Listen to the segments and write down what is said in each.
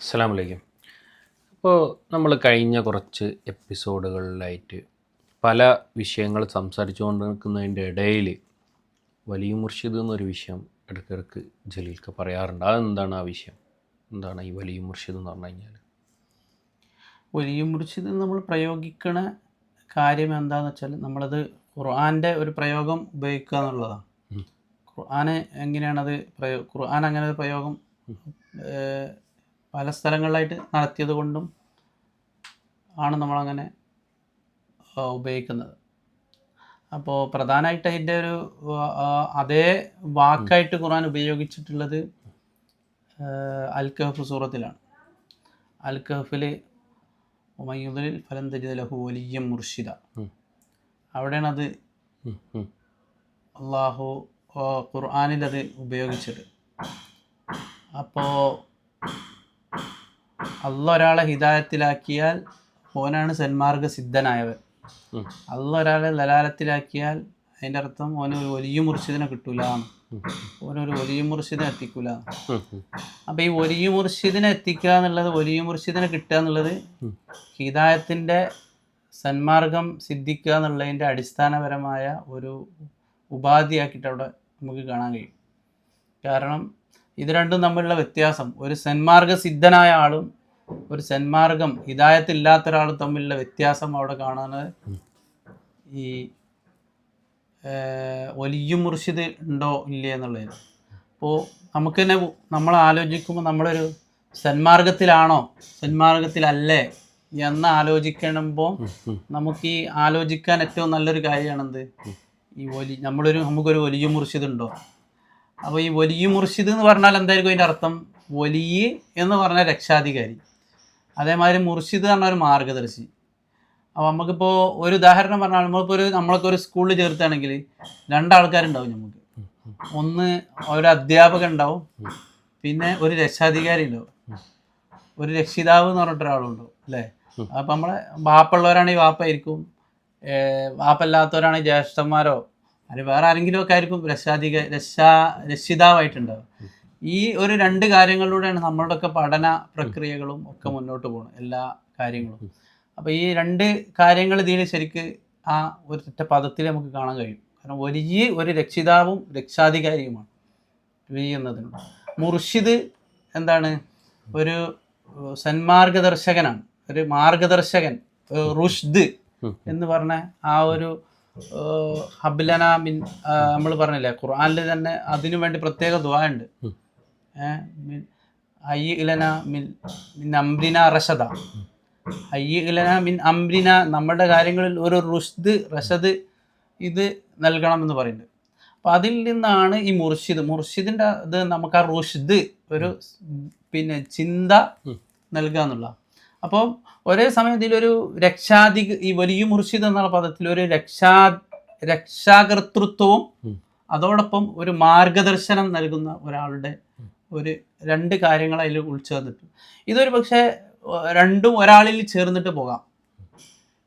അസ്സാം വലൈക്കും ഇപ്പോൾ നമ്മൾ കഴിഞ്ഞ കുറച്ച് എപ്പിസോഡുകളിലായിട്ട് പല വിഷയങ്ങൾ സംസാരിച്ചു കൊണ്ടിരിക്കുന്നതിന്റെ ഇടയിൽ വലിയ മുർഷിദ് എന്നൊരു വിഷയം ഇടയ്ക്കിടയ്ക്ക് ജലീൽക്ക് പറയാറുണ്ട്. അതെന്താണ് ആ വിഷയം? എന്താണ് ഈ വലിയ മുർഷിദ് എന്ന് പറഞ്ഞു കഴിഞ്ഞാൽ വലിയ മുർഷിദ് നമ്മൾ പ്രയോഗിക്കണ കാര്യം എന്താണെന്ന് വെച്ചാൽ നമ്മളത് ഖുർആാന്റെ ഒരു പ്രയോഗം ഉപയോഗിക്കുക എന്നുള്ളതാണ്. ഖുർആാന് എങ്ങനെയാണത് പ്രയോ ഖുർആൻ അങ്ങനെ ഒരു പ്രയോഗം പല സ്ഥലങ്ങളിലായിട്ട് നടത്തിയത് കൊണ്ടും ആണ് നമ്മളങ്ങനെ ഉപയോഗിക്കുന്നത്. അപ്പോൾ പ്രധാനമായിട്ട് അതിന്റെ ഒരു അതേ വാക്കായിട്ട് ഖുർആൻ ഉപയോഗിച്ചിട്ടുള്ളത് അൽ കഹഫ് സൂറത്തിലാണ്. അൽ കഹഫിൽ ഉമയുദലിൽ ഫലം തജിദ ലഹു വലിയ മുർഷിദ. അവിടെയാണ് അത് അള്ളാഹു ഖുർആാനിൽ അത് ഉപയോഗിച്ചത്. അപ്പോൾ അല്ല ഒരാളെ ഹിതായത്തിലാക്കിയാൽ ഓനാണ് സന്മാർഗ സിദ്ധനായവൻ അല്ല ഒരാളെ ലലാലത്തിലാക്കിയാൽ അതിന്റെ അർത്ഥം ഓന് ഒരു വലിയ മുർഷിദിനെ കിട്ടൂല. ഓനൊരു വലിയ മുർഷിദിനെ എത്തിക്കൂല. അപ്പോൾ ഈ വലിയ മുർഷിദിനെ എത്തിക്കുക എന്നുള്ളത് വലിയ മുർഷിദിനെ കിട്ടുക എന്നുള്ളത് ഹിതായത്തിന്റെ സന്മാർഗം സിദ്ധിക്കുക എന്നുള്ളതിന്റെ അടിസ്ഥാനപരമായ ഒരു ഉപാധിയാക്കിയിട്ട് അവിടെ നമുക്ക് കാണാൻ കഴിയും. കാരണം ഇത് രണ്ടും തമ്മിലുള്ള വ്യത്യാസം. ഒരു സന്മാർഗ സിദ്ധനായ ആളും ഒരു സന്മാർഗം ഹിതായത്തില്ലാത്ത ഒരാൾ തമ്മിലുള്ള വ്യത്യാസം അവിടെ കാണുന്നത് ഈ ഒലിയും വലിയ മുർഷിദ് ഉണ്ടോ ഇല്ലേ എന്നുള്ളത്. അപ്പോൾ നമുക്ക് തന്നെ നമ്മൾ ആലോചിക്കുമ്പോൾ നമ്മളൊരു സന്മാർഗത്തിലാണോ സന്മാർഗത്തിലല്ലേ എന്ന് ആലോചിക്കണമ്പോൾ നമുക്ക് ഈ ആലോചിക്കാൻ ഏറ്റവും നല്ലൊരു കാര്യമാണെന്ത് ഈ ഒലി നമ്മളൊരു നമുക്കൊരു വലിയ മുർഷിദ് ഉണ്ടോ? അപ്പോൾ ഈ വലിയ മുർഷിദ് എന്ന് പറഞ്ഞാൽ എന്തായിരിക്കും അതിന്റെ അർത്ഥം? വലിയ എന്ന് പറഞ്ഞാൽ രക്ഷാധികാരി. അതേമാതിരി മുർഷിദ് പറഞ്ഞ ഒരു മാർഗദർശി. അപ്പോൾ നമുക്കിപ്പോൾ ഒരു ഉദാഹരണം പറഞ്ഞാൽ നമ്മളിപ്പോൾ ഒരു നമ്മളൊക്കെ ഒരു സ്കൂളിൽ ചേർത്താണെങ്കിൽ രണ്ടാൾക്കാരുണ്ടാവും നമുക്ക്. ഒന്ന് ഒരു അധ്യാപകൻ ഉണ്ടാവും പിന്നെ ഒരു രക്ഷാധികാരി ഉണ്ടാവും. ഒരു രക്ഷിതാവ് എന്ന് പറഞ്ഞിട്ട് ഒരാളുണ്ടാവും അല്ലേ. അപ്പം നമ്മളെ വാപ്പുള്ളവരാണെങ്കിൽ വാപ്പായിരിക്കും വാപ്പല്ലാത്തവരാണെങ്കിൽ ജ്യേഷ്ഠന്മാരോ? അല്ലെങ്കിൽ വേറെ ആരെങ്കിലും ഒക്കെ ആയിരിക്കും രക്ഷാധിക രക്ഷാ രക്ഷിതാവായിട്ടുണ്ടാവുക. ഈ ഒരു രണ്ട് കാര്യങ്ങളിലൂടെയാണ് നമ്മളുടെയൊക്കെ പഠന പ്രക്രിയകളും ഒക്കെ മുന്നോട്ട് പോകുന്നത് എല്ലാ കാര്യങ്ങളും. അപ്പോൾ ഈ രണ്ട് കാര്യങ്ങൾ ഇതിൽ ശരിക്ക് ആ ഒരു പദത്തിൽ നമുക്ക് കാണാൻ കഴിയും. കാരണം വലിയ ഒരു രക്ഷിതാവും രക്ഷാധികാരിയുമാണ് വി മുർഷിദ് എന്താണ്? ഒരു സന്മാർഗദർശകനാണ്. ഒരു മാർഗദർശകൻ റുഷ്ദ് എന്ന് പറഞ്ഞ ആ ഒരു ഹബ്ലന മിൻ നമ്മൾ പറഞ്ഞില്ലേ ഖുർആനിൽ തന്നെ അതിനു വേണ്ടി പ്രത്യേക ദ്വാ ഉണ്ട്. അയ്യ ഇലന മിൻ മിൻ അംബ്രിന റഷദ ഹയ്യ ഇലന മിൻ അംബ്രിന നമ്മുടെ കാര്യങ്ങളിൽ ഒരു റുഷ്ദ് റഷദ് ഇത് നൽകണം എന്ന് പറയുന്നുണ്ട് അപ്പം അതിൽ നിന്നാണ് ഈ മുർഷിദ്. മുർഷിദിന്റെ ഇത് നമുക്ക് ആ റുഷ്ദ് ഒരു പിന്നെ ചിന്ത. നൽകുക എന്നുള്ള. അപ്പോൾ ഒരേ സമയം ഇതിലൊരു രക്ഷാധി ഈ വലിയ മുർഷിദ് എന്നുള്ള പദത്തിൽ ഒരു രക്ഷാ രക്ഷാകർത്തൃത്വവും അതോടൊപ്പം ഒരു മാർഗദർശനം നൽകുന്ന ഒരാളുടെ ഒരു രണ്ട് കാര്യങ്ങൾ അതിൽ ഉൾച്ചേർന്നിട്ട്. ഇതൊരു പക്ഷേ രണ്ടും ഒരാളിൽ ചേർന്നിട്ട് പോകാം.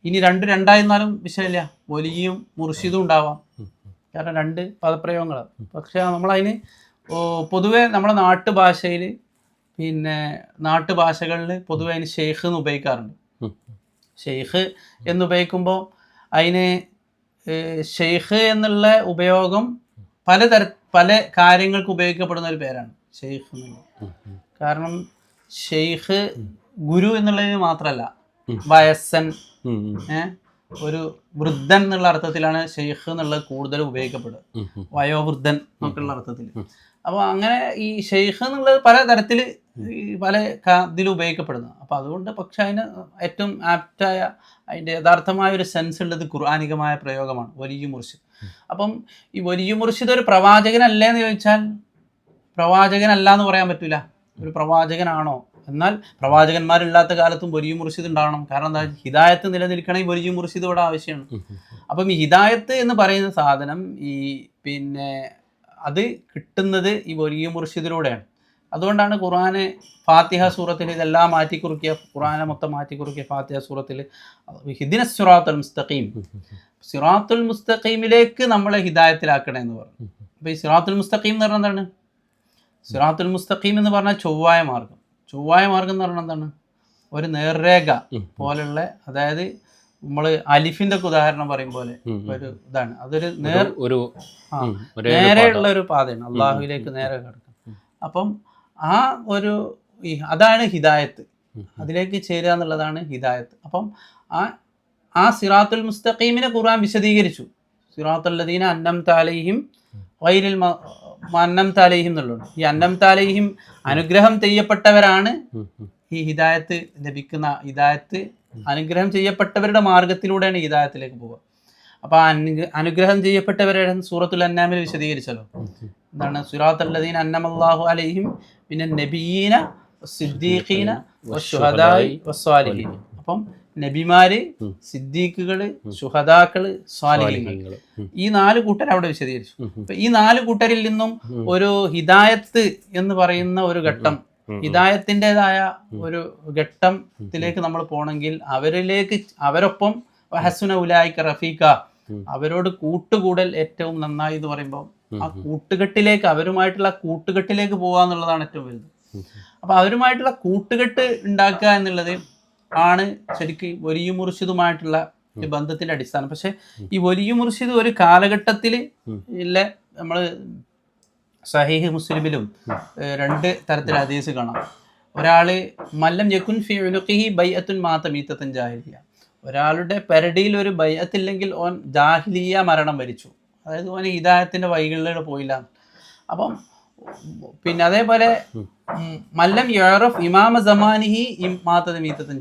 ഇനി രണ്ട് രണ്ടായിരുന്നാലും വിഷയമില്ല. വലിയും മുർഷിദും ഉണ്ടാവാം. കാരണം രണ്ട് പദപ്രയോഗങ്ങൾ. പക്ഷേ നമ്മളതിന് പൊതുവേ നമ്മുടെ നാട്ടുഭാഷയിൽ പിന്നെ നാട്ടുഭാഷകളിൽ പൊതുവെ അതിന് ഷെയ്ഖ് എന്ന് ഉപയോഗിക്കാറുണ്ട്. ഷെയ്ഖ് എന്ന് ഉപയോഗിക്കുമ്പോൾ അതിന് ഷെയ്ഖ് എന്നുള്ള ഉപയോഗം പലതര പല കാര്യങ്ങൾക്ക് ഉപയോഗിക്കപ്പെടുന്ന ഒരു പേരാണ്. ഷെയ്ഖ് കാരണം ഷെയ്ഖ് ഗുരു എന്നുള്ളതിന് മാത്രമല്ല വയസ്സൻ ഒരു വൃദ്ധൻ എന്നുള്ള അർത്ഥത്തിലാണ് ഷെയ്ഖ് എന്നുള്ളത് കൂടുതൽ ഉപയോഗിക്കപ്പെടുക. വയോവൃദ്ധൻ എന്നൊക്കെയുള്ള അർത്ഥത്തിൽ. അപ്പോൾ അങ്ങനെ ഈ ഷെയ്ഖ് എന്നുള്ളത് പല തരത്തിൽ പല ഇതിൽ ഉപയോഗിക്കപ്പെടുന്നു. അപ്പോൾ അതുകൊണ്ട് പക്ഷെ അതിന് ഏറ്റവും ആപ്റ്റായ അതിന്റെ യഥാർത്ഥമായ ഒരു സെൻസ് ഉള്ളത് ഖുർആാനികമായ പ്രയോഗമാണ് വലിയ മുർഷിദ്. അപ്പം ഈ വലിയ മുർഷിദ് ഒരു പ്രവാചകനല്ലേ എന്ന് ചോദിച്ചാൽ പ്രവാചകനല്ല എന്ന് പറയാൻ പറ്റില്ല ഒരു പ്രവാചകനാണോ? എന്നാൽ പ്രവാചകന്മാരില്ലാത്ത കാലത്തും ബൊരിയും മുർഷിദ് ഉണ്ടാവണം. കാരണം എന്താ? ഹിദായത്ത് നിലനിൽക്കണമെങ്കിൽ ബൊരിയും മുർഷിദ് ഇവിടെ ആവശ്യമാണ്. അപ്പം ഈ ഹിദായത്ത് എന്ന് പറയുന്ന സാധനം ഈ പിന്നെ അത് കിട്ടുന്നത് ഈ വലിയ മുർഷിദിലൂടെയാണ്. അതുകൊണ്ടാണ് ഖുർആന് ഫാത്തിഹ സൂറത്തിൽ ഇതെല്ലാം മാറ്റിക്കുറുക്കിയ ഖുർആനെ മൊത്തം മാറ്റിക്കുറുക്കിയ ഫാത്തിഹ സൂറത്തിൽ ഹിദിന സിറാത്തുൽ മുസ്തഖീം. സിറാത്തുൽ മുസ്തഖീമിലേക്ക് നമ്മളെ ഹിദായത്തിലാക്കണേ എന്ന് പറഞ്ഞു. അപ്പോൾ ഈ സിറാത്തുൽ മുസ്തഖീം എന്ന് പറഞ്ഞാൽ എന്താണ്? സിറാത്തുൽ മുസ്തഖീം എന്ന് പറഞ്ഞാൽ ചൊവ്വായ മാർഗം. ചൊവ്വായ മാർഗം എന്ന് പറഞ്ഞാൽ എന്താണ്? ഒരു നേർരേഖ പോലെയുള്ള പോലുള്ള അതായത് നമ്മൾ അലിഫിന്റെ ഒക്കെ ഉദാഹരണം പറയും പോലെ. ഒരു ഇതാണ്. അതൊരു നേർ ഒരു നേരെയുള്ള ഒരു പാതയാണ്. അള്ളാഹുവിലേക്ക് നേരെ കിടക്കും. അപ്പം ആ ഒരു അതാണ് ഹിദായത്ത്. അതിലേക്ക് ചേരുക എന്നുള്ളതാണ് ഹിദായത്ത്. അപ്പം ആ ആ സിറാത്തുൽ മുസ്തഖീമിനെ ഖുർആൻ വിശദീകരിച്ചു. സിറാത്തുല്ലദീന അന്നം താലയും വൈരിൽ അന്നം താലേഹിം എന്നുള്ളത് ഈ അന്നം താലേഹിം അനുഗ്രഹം ചെയ്യപ്പെട്ടവരാണ്. ഈ ഹിദായത്ത് ലഭിക്കുന്ന ഹിദായത്ത് അനുഗ്രഹം ചെയ്യപ്പെട്ടവരുടെ മാർഗത്തിലൂടെയാണ് ഹിദായത്തിലേക്ക് പോവുക. അപ്പൊ അനുഗ്രഹം ചെയ്യപ്പെട്ടവരുടെ സൂറത്തുൽ അന്നാമിൽ വിശദീകരിച്ചല്ലോ. എന്താണ്? സുറാത്ത് അല്ലദീൻ അന്നമല്ലാഹു അലൈഹിം പിന്നെ നബീന സിദ്ദീഖീന വസ്വാലിഹീൻ അപ്പം നബിമാര്. സിദ്ദീഖുകൾ സുഹദാക്കൾ സ്വാലിഹീങ്ങൾ ഈ നാല് കൂട്ടർ അവിടെ വിശദീകരിച്ചു. അപ്പൊ ഈ നാല് കൂട്ടരിൽ നിന്നും ഒരു ഹിദായത്ത് എന്ന് പറയുന്ന ഒരു ഘട്ടം. ഹിദായത്തിന്റെതായ ഒരു ഘട്ടത്തിലേക്ക് നമ്മൾ പോകണമെങ്കിൽ അവരിലേക്ക് അവരൊപ്പം ഹസുന ഉലായിക്ക റഫീഖ അവരോട് കൂട്ടുകൂടൽ ഏറ്റവും നന്നായി എന്ന് പറയുമ്പോൾ ആ കൂട്ടുകെട്ടിലേക്ക് അവരുമായിട്ടുള്ള കൂട്ടുകെട്ടിലേക്ക് പോകാന്നുള്ളതാണ് ഏറ്റവും വലുത്. അപ്പൊ അവരുമായിട്ടുള്ള കൂട്ടുകെട്ട് ഉണ്ടാക്കുക എന്നുള്ളത് ആണ് ശരിക്കും വലിയ മുറിച്ചതുമായിട്ടുള്ള ഈ ബന്ധത്തിന്റെ അടിസ്ഥാനം. പക്ഷെ ഈ വലിയ മുറിച്ചത് ഒരു കാലഘട്ടത്തിൽ. ഇല്ല നമ്മൾ സഹീഹ് മുസ്ലിമിലും രണ്ട് തരത്തിൽ അതീസ് കാണാം. ഒരാൾ മല്ലം യക്കുൻ ഫിഹി ബൈഅത്തുൻ മാത മീത്തത്തുൻ ജാഹിലിയ. ഒരാളുടെ പെരടിയിൽ ഒരു ബൈഅത്തില്ലെങ്കിൽ ഓൻ ജാഹിലിയ മരണം വരിച്ചു. അതായത് ഓൻ ഹിതായത്തിന്റെ വൈകളിലൂടെ പോയില്ല. അപ്പം പിന്നെ അതേപോലെ മല്ലം യറഫ് ഇമാമ സമാനിഹി മാത്തത് മീത്തത്തും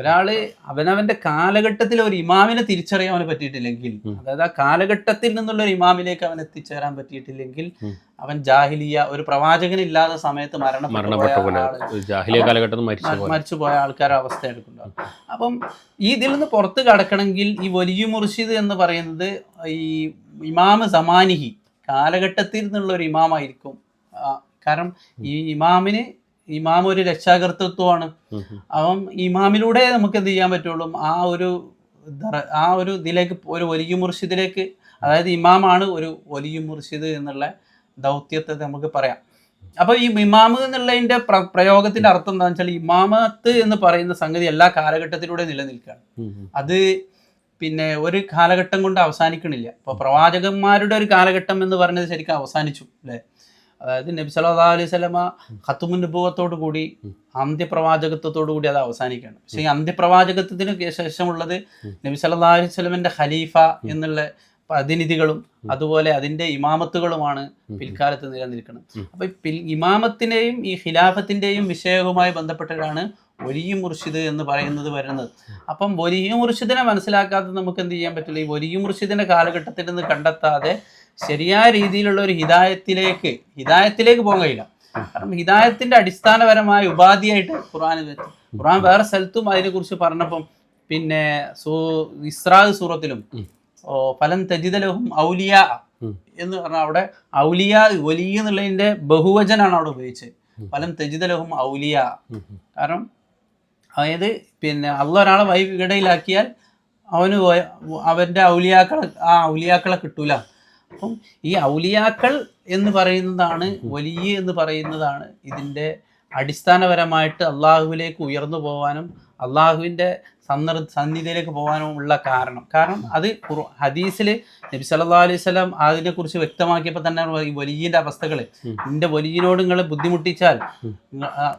ഒരാൾ അവനവന്റെ കാലഘട്ടത്തിൽ ഒരു ഇമാമിനെ തിരിച്ചറിയാൻ അവന് പറ്റിയിട്ടില്ലെങ്കിൽ അതായത് ആ കാലഘട്ടത്തിൽ നിന്നുള്ള ഒരു ഇമാമിലേക്ക് അവൻ എത്തിച്ചേരാൻ പറ്റിയിട്ടില്ലെങ്കിൽ അവൻ ജാഹിലിയ ഒരു പ്രവാചകൻ പ്രവാചകനില്ലാത്ത സമയത്ത് മരണപ്പെട്ടു മരണപ്പെട്ട പോയ ആൾക്കാർ മരിച്ചു അവസ്ഥ എടുക്കുന്നുണ്ടാവും അപ്പം ഈ ഇതിൽ നിന്ന് പുറത്ത് കടക്കണമെങ്കിൽ ഈ വലിയ മുർഷിദ് എന്ന് പറയുന്നത് ഈ ഇമാമ് സമാനിഹി കാലഘട്ടത്തിൽ നിന്നുള്ള ഒരു ഇമാമായിരിക്കും. കാരണം ഈ ഇമാമിന് ഇമാം ഒരു രക്ഷാകർത്തൃത്വമാണ് ഉം. ഇമാമിലൂടെ നമുക്ക് എന്ത് ചെയ്യാൻ പറ്റുള്ളൂ? ആ ഒരു ആ ഒരു ഇതിലേക്ക് ഒരു വലിയ മുർഷിദിലേക്ക് അതായത് ഇമാമാണ് ഒരു വലിയ മുർഷിദ് എന്നുള്ള ദൗത്യത്തെ നമുക്ക് പറയാം. അപ്പൊ ഈ ഇമാമ് എന്നുള്ളതിന്റെ പ്ര- പ്രയോഗത്തിന്റെ അർത്ഥം എന്താണെന്ന് വെച്ചാൽ ഇമാമത്ത് എന്ന് പറയുന്ന സംഗതി എല്ലാ കാലഘട്ടത്തിലൂടെ നിലനിൽക്കുകയാണ്. അത് പിന്നെ ഒരു കാലഘട്ടം കൊണ്ട് അവസാനിക്കണില്ല. ഇപ്പൊ പ്രവാചകന്മാരുടെ ഒരു കാലഘട്ടം എന്ന് പറഞ്ഞത് ശരിക്കും അവസാനിച്ചു അല്ലേ? അതായത് നബി സല്ലാ അലൈഹി സ്വലമ ഖത്തുമുൻ നുബുവത്തോടു കൂടി അന്ത്യപ്രവാചകത്വത്തോടു കൂടി അത് അവസാനിക്കുകയാണ്. പക്ഷേ ഈ അന്ത്യപ്രവാചകത്വത്തിന് ശേഷമുള്ളത് നബി സല്ലാ അലൈഹി സ്വലമിന്റെ ഖലീഫ എന്നുള്ള പ്രതിനിധികളും അതുപോലെ അതിന്റെ ഇമാമത്തുകളുമാണ് പിൽക്കാലത്ത് നിലനിൽക്കുന്നത്. അപ്പൊ ഈ ഈ ഖിലാഫത്തിന്റെയും വിഷയവുമായി ബന്ധപ്പെട്ടിട്ടാണ് വലിയ മുർഷിദ് എന്ന് പറയുന്നത് വരുന്നത്. അപ്പം വലിയ മുർഷിദിനെ മനസ്സിലാക്കാതെ നമുക്ക് എന്ത് ചെയ്യാൻ പറ്റില്ല? ഈ വലിയ മുർഷിദിന്റെ കാലഘട്ടത്തിൽ നിന്ന് കണ്ടെത്താതെ ശരിയായ രീതിയിലുള്ള ഒരു ഹിതായത്തിലേക്ക് ഹിതായത്തിലേക്ക് പോകാൻ കഴിയില്ല. കാരണം ഹിദായത്തിന്റെ അടിസ്ഥാനപരമായ ഉപാധിയായിട്ട് ഖുർആൻ വെച്ചു ഖുർആൻ വേറെ സ്ഥലത്തും അതിനെക്കുറിച്ച് പറഞ്ഞപ്പം പിന്നെ സൂ ഇസ്രാഗ് സൂറത്തിലും ഓ ഫലം തജിദലഹും ഔലിയ എന്ന് പറഞ്ഞാൽ അവിടെ ഔലിയ വലിയ എന്നുള്ളതിന്റെ ബഹുവചനാണ് അവിടെ ഉപയോഗിച്ചത്. ഫലം തജിദലഹും ഔലിയ. കാരണം അതായത് പിന്നെ അള്ള ഒരാളെ വൈകിടയിലാക്കിയാൽ അവന് പോയ അവന്റെ ഔലിയാക്കളെ ആ ഔലിയാക്കളെ കിട്ടൂല. അപ്പം ഈ ഔലിയാക്കൾ എന്ന് പറയുന്നതാണ് വലിയ എന്ന് പറയുന്നതാണ് ഇതിന്റെ അടിസ്ഥാനപരമായിട്ട് അള്ളാഹുവിലേക്ക് ഉയർന്നു പോകാനും അള്ളാഹുവിന്റെ സന്ദർ സന്നിധിയിലേക്ക് പോകാനും ഉള്ള കാരണം. കാരണം അത് ഹദീസിൽ നബി സല്ലാ അലൈഹി വസല്ലം അതിനെക്കുറിച്ച് വ്യക്തമാക്കിയപ്പോൾ തന്നെ ഈ വലിയന്റെ അവസ്ഥകൾ നിന്റെ വലിയനോട് നിങ്ങൾ ബുദ്ധിമുട്ടിച്ചാൽ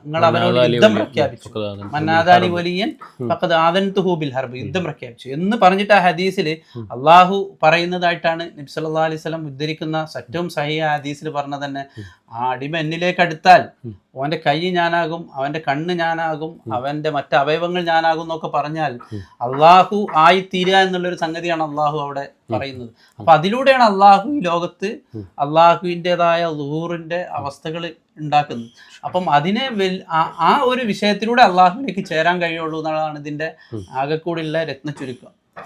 നിങ്ങൾ അവനോട് യുദ്ധം പ്രഖ്യാപിച്ചു. മന്നാദാലി വലിയൻ പക്കത് ആദൻ ബിൽ ഹർബ് യുദ്ധം പ്രഖ്യാപിച്ചു. എന്ന് പറഞ്ഞിട്ട് ആ ഹദീസിൽ അള്ളാഹു പറയുന്നതായിട്ടാണ് നബി സല്ലാ അലൈഹി സ്വലം ഉദ്ധരിക്കുന്ന സറ്റവും സഹിയ ഹദീസിൽ പറഞ്ഞ തന്നെ ആ അടിമ എന്നിലേക്ക് അടുത്താൽ അവന്റെ കൈ ഞാനാകും അവന്റെ കണ്ണ് ഞാനാകും അവന്റെ മറ്റ് അവയവങ്ങൾ ഞാനാകും എന്നൊക്കെ പറഞ്ഞാൽ അള്ളാഹു ആയി തീരുക എന്നുള്ളൊരു സംഗതിയാണ് അള്ളാഹു അവിടെ പറയുന്നത്. അപ്പൊ അതിലൂടെയാണ് അള്ളാഹു ഈ ലോകത്ത് അള്ളാഹുവിന്റെതായ ലൂറിന്റെ അവസ്ഥകൾ ഉണ്ടാക്കുന്നത്. അപ്പം അതിനെ ആ- ഒരു വിഷയത്തിലൂടെ അള്ളാഹുവിലേക്ക് ചേരാൻ കഴിയുള്ളൂ എന്നുള്ളതാണ് ഇതിന്റെ ആകെക്കൂടിയുള്ള രത്ന ചുരുക്കം.